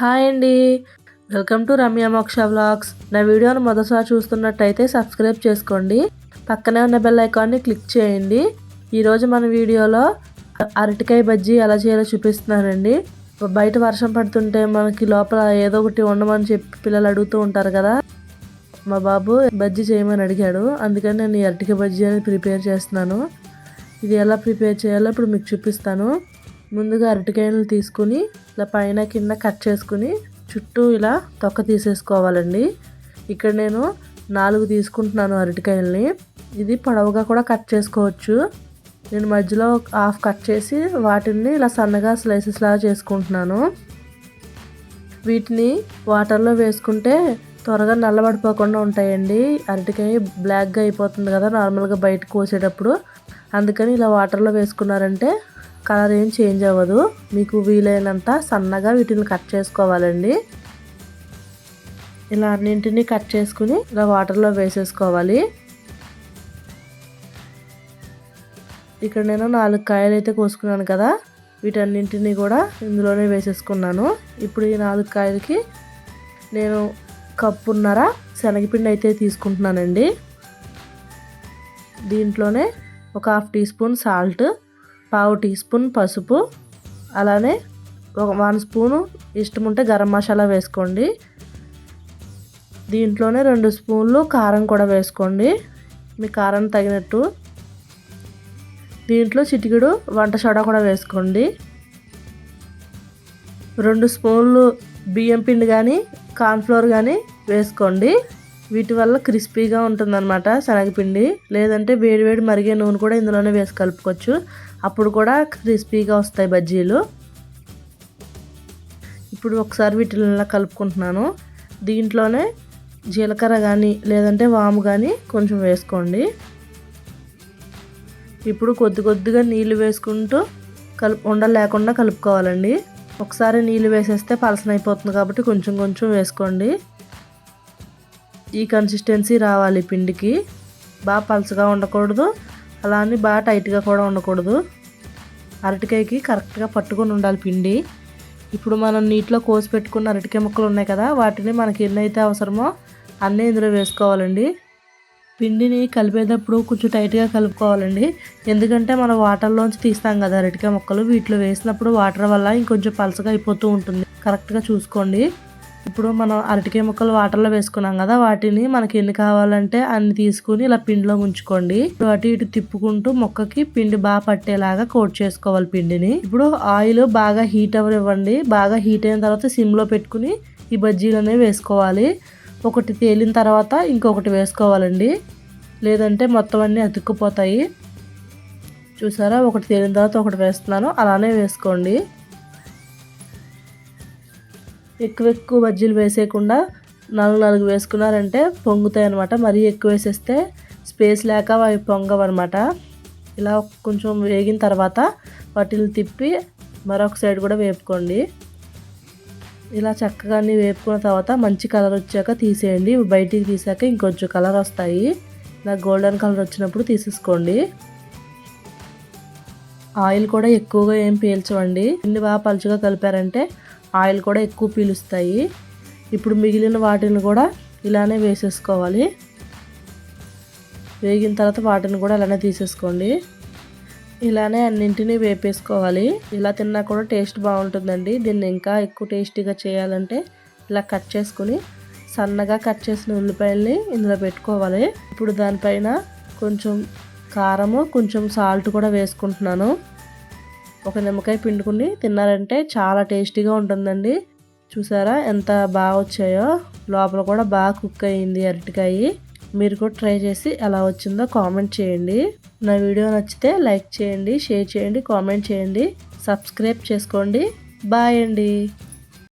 Hi అండి. Welcome to Ramya మోక్ష vlogs. నా వీడియోను మొదటిసారి చూస్తున్నట్టయితే సబ్స్క్రైబ్ చేసుకోండి. పక్కనే ఉన్న బెల్ ఐకాన్ని క్లిక్ చేయండి. ఈరోజు మన వీడియోలో అరటికాయ బజ్జీ ఎలా చేయాలో చూపిస్తున్నానండి. బయట వర్షం పడుతుంటే మనకి లోపల ఏదో ఒకటి ఉండమని చెప్పి పిల్లలు అడుగుతూ ఉంటారు కదా. మా బాబు బజ్జీ చేయమని అడిగాడు. అందుకని నేను ఈ అరటికాయ బజ్జీ అనేది ప్రిపేర్ చేస్తున్నాను. ఇది ఎలా ప్రిపేర్ చేయాలో ఇప్పుడు మీకు చూపిస్తాను. ముందుగా అరటికాయలు తీసుకుని ఇలా పైన కింద కట్ చేసుకుని చుట్టూ ఇలా తొక్క తీసేసుకోవాలండి. ఇక్కడ నేను నాలుగు తీసుకుంటున్నాను అరటికాయల్ని. ఇది పొడవుగా కూడా కట్ చేసుకోవచ్చు. నేను మధ్యలో హాఫ్ కట్ చేసి వాటిని ఇలా సన్నగా స్లైసెస్ లాగా చేసుకుంటున్నాను. వీటిని వాటర్లో వేసుకుంటే త్వరగా నల్లబడిపోకుండా ఉంటాయండి. అరటికాయ బ్లాక్గా అయిపోతుంది కదా నార్మల్గా బయట కోసేటప్పుడు. అందుకని ఇలా వాటర్లో వేసుకున్నారంటే కలర్ ఏం చేంజ్ అవ్వదు. మీకు వీలైనంత సన్నగా వీటిని కట్ చేసుకోవాలండి. ఇలా అన్నింటినీ కట్ చేసుకుని ఇలా వాటర్లో వేసేసుకోవాలి. ఇక్కడ నేను నాలుగు కాయలు అయితే కోసుకున్నాను కదా. వీటన్నింటినీ కూడా ఇందులోనే వేసేసుకున్నాను. ఇప్పుడు ఈ నాలుగు కాయలకి నేను కప్పున్నర శనగపిండి అయితే తీసుకుంటున్నానండి. దీంట్లోనే ఒక హాఫ్ టీ స్పూన్ సాల్ట్ పావు టీ స్పూన్ పసుపు అలానే ఒక వన్ స్పూను ఇష్టం ఉంటే గరం మసాలా వేసుకోండి. దీంట్లోనే రెండు స్పూన్లు కారం కూడా వేసుకోండి. మీ కారం తగినట్టు. దీంట్లో చిటికెడు వంట సోడా కూడా వేసుకోండి. రెండు స్పూన్లు బియ్యం పిండి కానీ కార్న్ఫ్లోర్ కానీ వేసుకోండి. వీటి వల్ల క్రిస్పీగా ఉంటుందన్నమాట శనగపిండి. లేదంటే వేడి వేడి మరిగే నూనె కూడా ఇందులోనే వేసి కలుపుకోవచ్చు. అప్పుడు కూడా క్రిస్పీగా వస్తాయి బజ్జీలు. ఇప్పుడు ఒకసారి వీటిని కలుపుకుంటున్నాను. దీంట్లోనే జీలకర్ర కానీ లేదంటే వాము కానీ కొంచెం వేసుకోండి. ఇప్పుడు కొద్ది కొద్దిగా నీళ్ళు వేసుకుంటూ కలుపు ఉండ లేకుండా కలుపుకోవాలండి. ఒకసారి నీళ్ళు వేసేస్తే పలసన అయిపోతుంది కాబట్టి కొంచెం కొంచెం వేసుకోండి. ఈ కన్సిస్టెన్సీ రావాలి పిండికి. బాగా పలచగా ఉండకూడదు. అలా అని బాగా టైట్గా కూడా ఉండకూడదు. అరటికాయకి కరెక్ట్గా పట్టుకొని ఉండాలి పిండి. ఇప్పుడు మనం నీటిలో కోసి పెట్టుకున్న అరటికాయ ముక్కలు ఉన్నాయి కదా వాటిని మనకి ఎన్నైతే అవసరమో అన్నీ ఇందులో వేసుకోవాలండి. పిండిని కలిపేటప్పుడు కొంచెం టైట్గా కలుపుకోవాలండి. ఎందుకంటే మనం వాటర్లోంచి తీస్తాం కదా అరటికాయ ముక్కలు వీటిలో వేసినప్పుడు వాటర్ వల్ల ఇంకొంచెం పలసగా అయిపోతూ ఉంటుంది. కరెక్ట్గా చూసుకోండి. ఇప్పుడు మనం అరటికాయ ముక్కలు వాటర్లో వేసుకున్నాం కదా వాటిని మనకి ఎన్ని కావాలంటే అన్ని తీసుకుని ఇలా పిండిలో ఉంచుకోండి అటు ఇటు తిప్పుకుంటూ మొక్కకి పిండి బాగా పట్టేలాగా కోట్ చేసుకోవాలి పిండిని. ఇప్పుడు ఆయిల్ బాగా హీట్ అవ్వనివ్వండి. బాగా హీట్ అయిన తర్వాత సిమ్లో పెట్టుకుని ఈ బజ్జీలు అనేవి వేసుకోవాలి. ఒకటి తేలిన తర్వాత ఇంకొకటి వేసుకోవాలండి. లేదంటే మొత్తం అన్నీ అతుక్కుపోతాయి. చూసారా? ఒకటి తేలిన తర్వాత ఒకటి వేస్తున్నాను. అలానే వేసుకోండి. ఎక్కువ ఎక్కువ బజ్జీలు వేసేయకుండా నాలుగు నాలుగు వేసుకున్నారంటే పొంగుతాయి అనమాట మరీ ఎక్కువ వేసేస్తే స్పేస్ లేక అవి పొంగవన్నమాట. ఇలా కొంచెం వేగిన తర్వాత వాటిని తిప్పి మరొక సైడ్ కూడా వేపుకోండి. ఇలా చక్కగా అన్ని వేపుకున్న తర్వాత మంచి కలర్ వచ్చాక తీసేయండి. బయటికి తీసాక ఇంకొంచెం కలర్ వస్తాయి. ఇలా గోల్డెన్ కలర్ వచ్చినప్పుడు తీసేసుకోండి. ఆయిల్ కూడా ఎక్కువగా ఏం పీల్చవండి. పిండి బాగా పలుచగా కలిపారంటే ఆయిల్ కూడా ఎక్కువ పీలుస్తాయి. ఇప్పుడు మిగిలిన వాటిని కూడా ఇలానే వేసేసుకోవాలి. వేగిన తర్వాత వాటిని కూడా ఇలానే తీసేసుకోండి. ఇలానే అన్నింటినీ వేపేసుకోవాలి. ఇలా తిన్నా కూడా టేస్ట్ బాగుంటుందండి. దీన్ని ఇంకా ఎక్కువ టేస్టీగా చేయాలంటే ఇలా కట్ చేసుకుని సన్నగా కట్ చేసిన ఉల్లిపాయల్ని ఇందులో పెట్టుకోవాలి. ఇప్పుడు దానిపైన కొంచెం కారము కొంచెం సాల్ట్ కూడా వేసుకుంటున్నాను. ఒక నిమ్మకాయ పిండుకుని తిన్నారంటే చాలా టేస్టీగా ఉంటుందండి. చూసారా ఎంత బాగా వచ్చాయో? లోపల కూడా బాగా కుక్ అయ్యింది అరటికాయ. మీరు కూడా ట్రై చేసి ఎలా వచ్చిందో కామెంట్ చేయండి. నా వీడియో నచ్చితే లైక్ చేయండి షేర్ చేయండి కామెంట్ చేయండి. సబ్స్క్రైబ్ చేసుకోండి. బాయ్ అండి.